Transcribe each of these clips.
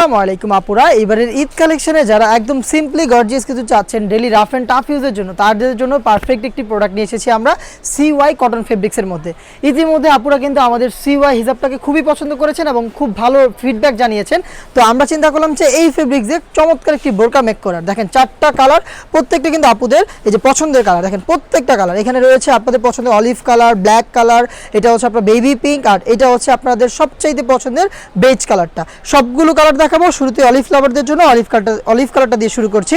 আসসালামু আপুরা। এবারের ঈদ কালেকশনে যারা একদম সিম্পলি গর্জিয়াস কিছু চাচ্ছেন ডেলি রাফ অ্যান্ড টাফ ইউজের জন্য, তাদের জন্য পারফেক্ট একটি প্রোডাক্ট নিয়ে এসেছি আমরা সিওয়াই কটন ফেব্রিক্সের মধ্যে। ইতিমধ্যে আপুরা কিন্তু আমাদের সিওয়াই হিসাবটাকে খুবই পছন্দ করেছেন এবং খুব ভালো ফিডব্যাক জানিয়েছেন। তো আমরা চিন্তা করলাম যে এই ফেব্রিক্সের চমৎকার একটি বোরকা মেক করার। দেখেন চারটা কালার প্রত্যেকটা কিন্তু আপুদের এই যে পছন্দের কালার দেখেন প্রত্যেকটা কালার এখানে রয়েছে আপনাদের পছন্দের অলিভ কালার ব্ল্যাক কালার এটা হচ্ছে আপনার বেবি পিঙ্ক আর এটা হচ্ছে আপনাদের সবচাইতে পছন্দের বেজ কালারটা সবগুলো কালার দেখাবো। শুরুতে অলিভ ফ্লাভারদের জন্য অলিভ কালারটা অলিভ কালারটা দিয়ে শুরু করছি।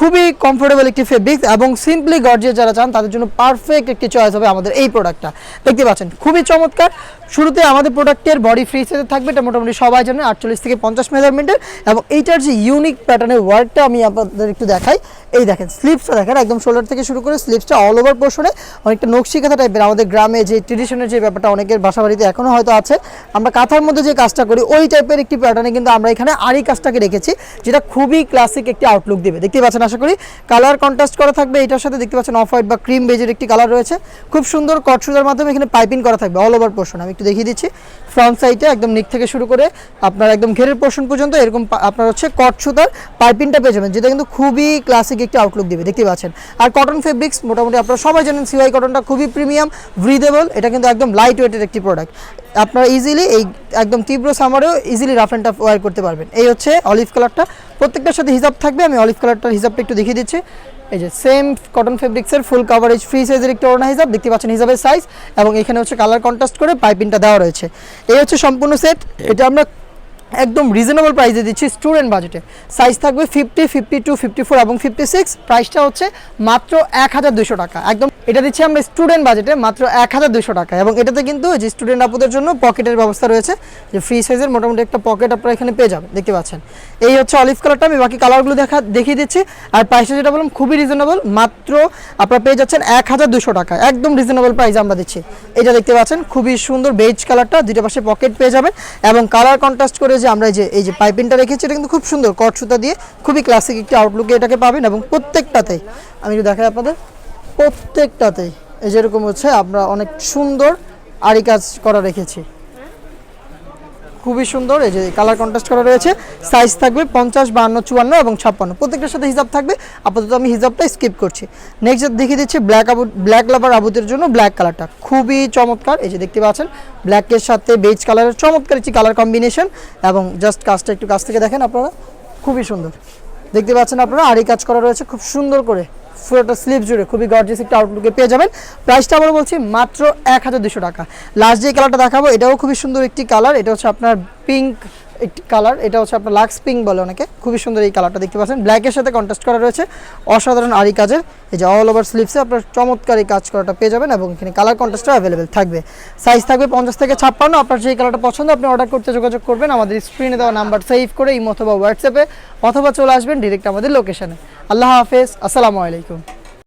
খুবই কমফোর্টেবল একটি ফেব্রিক্স এবং সিম্পলি গর্জিয়াস যারা চান, তাদের জন্য পারফেক্ট একটি চয়েস হবে আমাদের এই প্রোডাক্টটা দেখতে পাচ্ছেন, খুবই চমৎকার। শুরুতে আমাদের প্রোডাক্টের বডি ফ্রি সাইজে থাকবে, এটা মোটামুটি সবাই জানে, আটচল্লিশ থেকে পঞ্চাশ মেজারমেন্টের এবং এইটার যে ইউনিক প্যাটার্নের ওয়ার্কটা আমি আপনাদের একটু দেখাই। এই দেখেন স্লিপসটা দেখেন, একদম শোল্ডার থেকে শুরু করে স্লিপসটা অল ওভার পোর্শনে অনেকটা নকশি কাঁথা টাইপের আমাদের গ্রামে যে ট্রেডিশনের যে ব্যাপারটা অনেকের বাসা বাড়িতে এখনও হয়তো আছে, আমরা কাঁথার মধ্যে যে কাজটা করি, ওই টাইপের একটি প্যাটার্নে কিন্তু আমরা এখানে আরি কাজটাকে রেখেছি, যেটা খুবই ক্লাসিক একটি আউটলুক দেবে। দেখতে পাচ্ছেন আশা করি কালার কন্ট্রাস্ট করা থাকবে। এটার সাথে দেখতে পাচ্ছেন অফ হোয়াইট বা ক্রিম বেজের একটি কালার রয়েছে। খুব সুন্দর কট সুদার মাধ্যমে এখানে পাইপিং করা থাকবে অল ওভার পোর্শন আমি একটু দেখিয়ে দিচ্ছি। ফ্রন্ট সাইডে একদম নিক থেকে শুরু করে আপনার একদম ঘেরের পোর্শন পর্যন্ত এরকম আপনার হচ্ছে কট সুতার পাইপিংটা পেয়ে যাবেন, যেটা কিন্তু খুবই ক্লাসিক একটি আউটলুক দেবে দেখতে পাচ্ছেন। আর কটন ফেব্রিক্স মোটামুটি আপনারা সবাই জানেন সিওয়াই কটনটা খুবই প্রিমিয়াম ব্রিদেবল এটা কিন্তু একদম লাইট ওয়েটের একটি প্রোডাক্ট আপনারা ইজিলি এই একদম তীব্র সামারেও easily rough and tough wear করতে পারবেন। এই হচ্ছে অলিভ কালারটা প্রত্যেকটার সাথে হিসাব থাকবে, আমি অলিভ কালারটার হিসাবটা একটু দেখিয়ে দিচ্ছি। এই যে সেম কটন ফেব্রিক্সের ফুল কাভারেজ ফ্রি সাইজের একটি ওড়না হিসাব দেখতে পাচ্ছেন হিসাবের সাইজ এবং এখানে হচ্ছে কালার কন্ট্রাস্ট করে পাইপিংটা দেওয়া রয়েছে। এই হচ্ছে সম্পূর্ণ সেট এটা আমরা একদম রিজনেবল প্রাইসে দিচ্ছি স্টুডেন্ট বাজেটে সাইজ থাকবে fifty fifty two fifty four এবং ফিফটি সিক্স প্রাইসটা হচ্ছে মাত্র এক হাজার দুশো টাকা। একদম এটা দিচ্ছি আমরা স্টুডেন্ট বাজেটে মাত্র এক হাজার দুশো টাকা এবং এটাতে কিন্তু যে স্টুডেন্ট আপুদের জন্য পকেটের ব্যবস্থা রয়েছে যে ফ্রি সাইজের মোটামুটি একটা পকেট আপনারা এখানে পেয়ে যাবেন। দেখতে পাচ্ছেন? এই হচ্ছে অলিভ কালারটা আমি বাকি কালারগুলো দেখা, দেখিয়ে দিচ্ছি। আর প্রাইসটা যেটা বললাম খুবই রিজনেবল মাত্র আপনারা পেয়ে যাচ্ছেন এক হাজার দুশো টাকা একদম রিজনেবল প্রাইস আমরা দিচ্ছি। এটা দেখতে পাচ্ছেন? খুবই সুন্দর বেজ কালারটা দুইটা পাশে পকেট পেয়ে যাবেন। এবং কালার কন্ট্রাস্ট করে যে আমরা যে, এই যে পাইপিংটা রেখেছি, এটা কিন্তু খুব সুন্দর কট সুতা দিয়ে, খুবই ক্লাসিক একটি আউটলুকে এটাকে পাবেন এবং প্রত্যেকটাতেই, আমি একটু দেখাই আপনাদের, প্রত্যেকটাতেই এই যেরকম হচ্ছে, আমরা অনেক সুন্দর আরি কাজ করা রেখেছি। খুবই সুন্দর, এই যে কালার কন্ট্রাস্ট করা রয়েছে। সাইজ থাকবে পঞ্চাশ, বাহান্ন, চুয়ান্ন এবং ছাপ্পান্ন। প্রত্যেকটার সাথে হিসাব থাকবে। আপাতত আমি হিসাবটা স্কিপ করছি। নেক্সট দেখিয়ে দিচ্ছি ব্ল্যাক আবু ব্ল্যাক লাভার আবুদের জন্য ব্ল্যাক কালারটা খুবই চমৎকার, এই যে দেখতে পাচ্ছেন। ব্ল্যাকের সাথে বেজ কালারের চমৎকার একটি কালার কম্বিনেশন এবং জাস্ট কাজটা একটু কাছ থেকে দেখেন আপনারা। খুবই সুন্দর। দেখতে পাচ্ছেন আপনারা, আড়ি কাজ করা রয়েছে, খুব সুন্দর করে। পুরোটা স্লিপ জুড়ে খুবই গর্জিয়াস একটা আউটলুকে পেয়ে যাবেন। প্রাইসটা আমরা বলছি মাত্র এক হাজার দুশো টাকা। লাস্ট যে কালারটা দেখাবো, এটাও খুবই সুন্দর একটি কালার এটা হচ্ছে আপনার পিঙ্ক কালার, এটা হচ্ছে আপনার লাক্স পিঙ্ক বলে অনেকে। খুবই সুন্দর এই কালারটা দেখতে পাচ্ছেন। ব্ল্যাকের সাথে কন্ট্রাস্ট করা রয়েছে। অসাধারণ আরি কাজের, এই যে অল ওভার স্লিপসে আপনার চমৎকার এই কাজ করাটা পেয়ে যাবেন এবং এখানে কালার কন্ট্রাস্টও অ্যাভেলেবেল থাকবে। সাইজ থাকবে পঞ্চাশ থেকে ছাপ্পান্ন। আপনার যেই কালারটা পছন্দ, আপনি অর্ডার করতে যোগাযোগ করবেন। আমাদের স্ক্রিনে দেওয়া নাম্বার সেভ করে ইমো অথবা হোয়াটসঅ্যাপে অথবা চলে আসবেন ডিরেক্ট আমাদের লোকেশানে আল্লাহ হাফেজ। আসসালামু আলাইকুম।